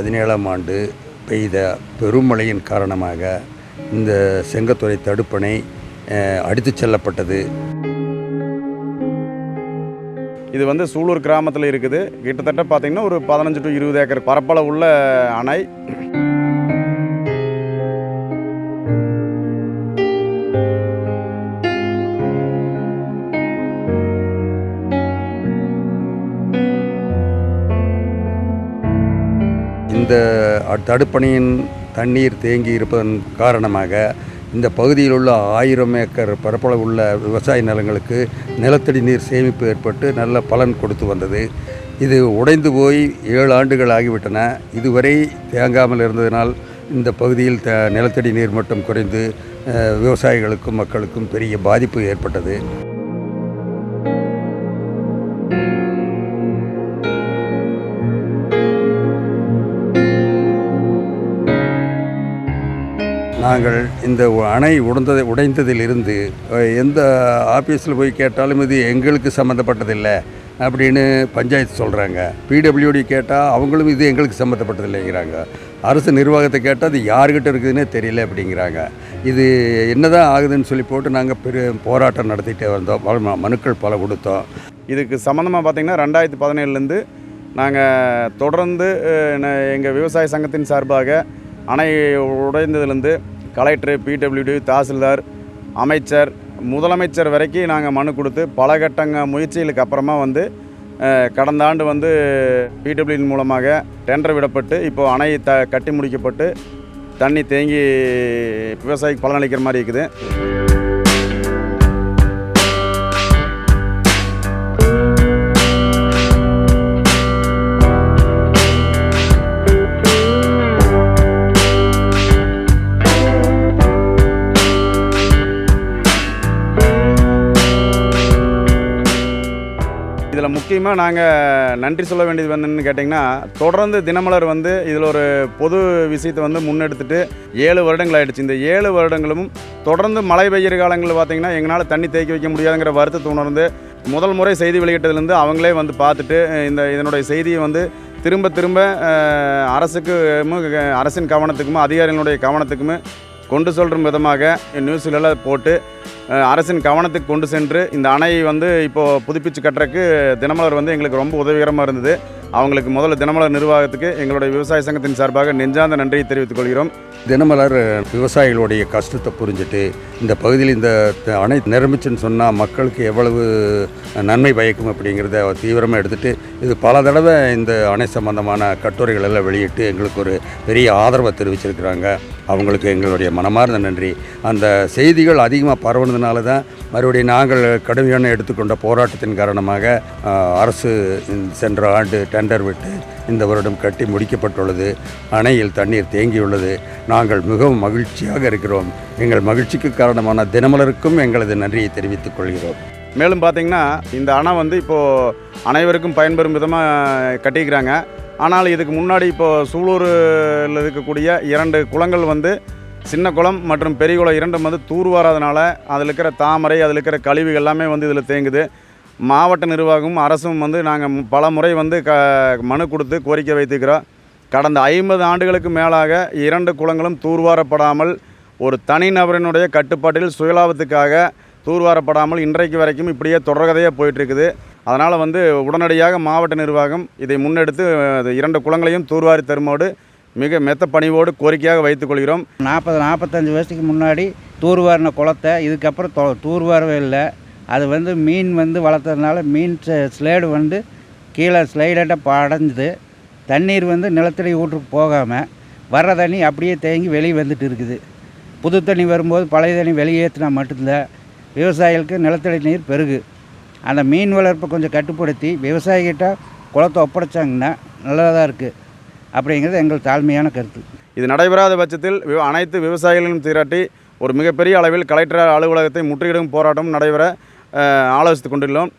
பதினேழாம் ஆண்டு பெய்த பெருமழையின் காரணமாக இந்த செங்கத்துறை தடுப்பணை அடித்துச் செல்லப்பட்டது. இது வந்து சூலூர் கிராமத்தில் இருக்குது. கிட்டத்தட்ட பார்த்திங்கன்னா ஒரு பதினஞ்சு டு இருபது ஏக்கர் பரப்பளவு உள்ள அணை. இந்த தடுப்பணையின் தண்ணீர் தேங்கி இருப்பதன் காரணமாக இந்த பகுதியில் உள்ள ஆயிரம் ஏக்கர் பரப்பளவு உள்ள விவசாய நிலங்களுக்கு நிலத்தடி நீர் சேமிப்பு ஏற்பட்டு நல்ல பலன் கொடுத்து வந்தது. இது உடைந்து போய் ஏழு ஆண்டுகள் ஆகிவிட்டன. இதுவரை தேங்காமல் இருந்ததினால் இந்த பகுதியில் த நிலத்தடி நீர் மட்டம் குறைந்து விவசாயிகளுக்கும் மக்களுக்கும் பெரிய பாதிப்பு ஏற்பட்டது. நாங்கள் இந்த அணை உடைந்ததை உடைந்ததிலிருந்து எந்த ஆஃபீஸில் போய் கேட்டாலும் இது எங்களுக்கு சம்மந்தப்பட்டதில்லை அப்படின்னு பஞ்சாயத்து சொல்கிறாங்க பிடபிள்யூடி கேட்டால் அவங்களும் இது எங்களுக்கு சம்மந்தப்பட்டதில்லைங்கிறாங்க. அரசு நிர்வாகத்தை கேட்டால் அது யாருக்கிட்ட இருக்குதுன்னே தெரியல அப்படிங்கிறாங்க. இது என்னதான் ஆகுதுன்னு சொல்லி போட்டு நாங்கள் பெரிய போராட்டம் நடத்திட்டே வந்தோம். பல மனுக்கள் பல கொடுத்தோம். இதுக்கு சம்மந்தமாக பார்த்தீங்கன்னா ரெண்டாயிரத்தி பதினேழுலேருந்து நாங்கள் தொடர்ந்து எங்கள் விவசாய சங்கத்தின் சார்பாக அணை உடைந்ததுலேருந்து கலெக்டர் பிடபிள்யூடி தாசில்தார் அமைச்சர் முதலமைச்சர் வரைக்கும் நாங்கள் மனு கொடுத்து பல கட்டங்க முயற்சிகளுக்கு அப்புறமா வந்து கடந்த ஆண்டு வந்து பிடபிள்யூ மூலமாக டெண்டர் விடப்பட்டு இப்போ அணை த கட்டி முடிக்கப்பட்டு தண்ணி தேங்கி விவசாயிக்கு பலனளிக்கிற மாதிரி இருக்குது. முக்கியமாக நாங்கள் நன்றி சொல்ல வேண்டியது என்னன்னு கேட்டிங்கன்னா தொடர்ந்து தினமலர் வந்து இதில் ஒரு பொது விஷயத்தை வந்து முன்னெடுத்துட்டு ஏழு வருடங்கள் ஆயிடுச்சு. இந்த ஏழு வருடங்களும் தொடர்ந்து மழை பெய்கிற காலங்களில் பார்த்திங்கன்னா எங்களால் தண்ணி தேக்கி வைக்க முடியாதுங்கிற வருத்தத்தை உணர்ந்து முதல் முறை செய்தி வெளியிட்டதுலேருந்து அவங்களே வந்து பார்த்துட்டு இந்த இதனுடைய செய்தியை வந்து திரும்ப திரும்ப அரசுக்கும் அரசின் கவனத்துக்கும் அதிகாரிகளுடைய கவனத்துக்குமே கொண்டு சொல்கிற விதமாக நியூஸ்களெல்லாம் போட்டு அரசின் கவனத்துக்கு கொண்டு சென்று இந்த அணையை வந்து இப்போது புதுப்பிச்சு கட்டுறதுக்கு தினமலர் வந்து எங்களுக்கு ரொம்ப உதவிகரமாக இருந்தது. அவங்களுக்கு முதல்ல தினமலர் நிர்வாகத்துக்கு எங்களுடைய விவசாய சங்கத்தின் சார்பாக நெஞ்சார்ந்த நன்றியை தெரிவித்துக் கொள்கிறோம். தினமலர் விவசாயிகளுடைய கஷ்டத்தை புரிஞ்சுட்டு இந்த பகுதியில் இந்த த- அணை நிரம்பிச்சுன்னு சொன்னால் மக்களுக்கு எவ்வளவு நன்மை பயக்கும் அப்படிங்கிறத தீவிரமாக எடுத்துகிட்டு இது பல தடவை இந்த அணை சம்பந்தமான கட்டுரைகள் எல்லாம் வெளியிட்டு எங்களுக்கு ஒரு பெரிய ஆதரவை தெரிவிச்சிருக்கிறாங்க. அவங்களுக்கு எங்களுடைய மனமார்ந்த நன்றி. அந்த செய்திகள் அதிகமாக பரவுனதுனால தான் மறுபடியும் நாங்கள் கடுமையான எடுத்துக்கொண்ட போராட்டத்தின் காரணமாக அரசு சென்ற ஆண்டு டெண்டர் விட்டு இந்த வருடம் கட்டி முடிக்கப்பட்டுள்ளது. அணையில் தண்ணீர் தேங்கியுள்ளது. நாங்கள் மிகவும் மகிழ்ச்சியாக இருக்கிறோம். எங்கள் மகிழ்ச்சிக்கு காரணமான தினமலருக்கும் எங்களது நன்றியை தெரிவித்துக் கொள்கிறோம். மேலும் பார்த்தீங்கன்னா இந்த அணை வந்து இப்போது அனைவருக்கும் பயன்பெறும் விதமாக கட்டிக்கிறாங்க ஆனால் இதுக்கு முன்னாடி இப்போது சூலூரில் இருக்கக்கூடிய இரண்டு குளங்கள் வந்து சின்ன குளம் மற்றும் பெரிய குளம் இரண்டும் வந்து தூர்வாராதனால அதில் இருக்கிற தாமரை அதில் இருக்கிற கழிவு எல்லாமே வந்து இதில் தேங்குது. மாவட்ட நிர்வாகமும் அரசும் வந்து நாங்கள் பல முறை வந்து க மனு கொடுத்து கோரிக்கை வைத்துக்கிறோம் கடந்த ஐம்பது ஆண்டுகளுக்கு மேலாக இரண்டு குளங்களும் தூர்வாரப்படாமல் ஒரு தனிநபரினுடைய கட்டுப்பாட்டில் சுயலாபத்துக்காக தூர்வாரப்படாமல் இன்றைக்கு வரைக்கும் இப்படியே தொடர்கதையாக போயிட்டுருக்குது. அதனால் வந்து உடனடியாக மாவட்ட நிர்வாகம் இதை முன்னெடுத்து இரண்டு குளங்களையும் தூர்வாரி தருமோடு மிக மெத்த பணிவோடு கோரிக்கையாக வைத்துக் கொள்கிறோம். நாற்பது நாற்பத்தஞ்சு வருஷத்துக்கு முன்னாடி தூர்வாரின குளத்தை இதுக்கப்புறம் தூர்வாரவே இல்லை. அது வந்து மீன் வந்து வளர்த்ததுனால மீன் ஸ்லேடு வந்து கீழே ஸ்லைடாக படைஞ்சுது. தண்ணீர் வந்து நிலத்தடி ஊற்றுக்கு போகாமல் வர்ற தண்ணி அப்படியே தேங்கி வெளியே வந்துட்டு இருக்குது. புது தண்ணி வரும்போது பழைய தண்ணி வெளியேற்றினா மட்டும்தான் விவசாயிகளுக்கு நிலத்தடி நீர் பெருகு. அந்த மீன் வளர்ப்பை கொஞ்சம் கட்டுப்படுத்தி விவசாயிகிட்ட குளத்தை ஒப்படைச்சாங்கன்னா நல்லதாக இருக்குது அப்படிங்கிறது எங்கள் தாழ்மையான கருத்து. இது நடைபெறாத பட்சத்தில் வி- அனைத்து விவசாயிகளும் திரட்டி ஒரு மிகப்பெரிய அளவில் கலெக்டர் அலுவலகத்தை முற்றுகிடும் போராட்டம் நடைபெற ஆலோசித்து கொண்டுள்ளோம்.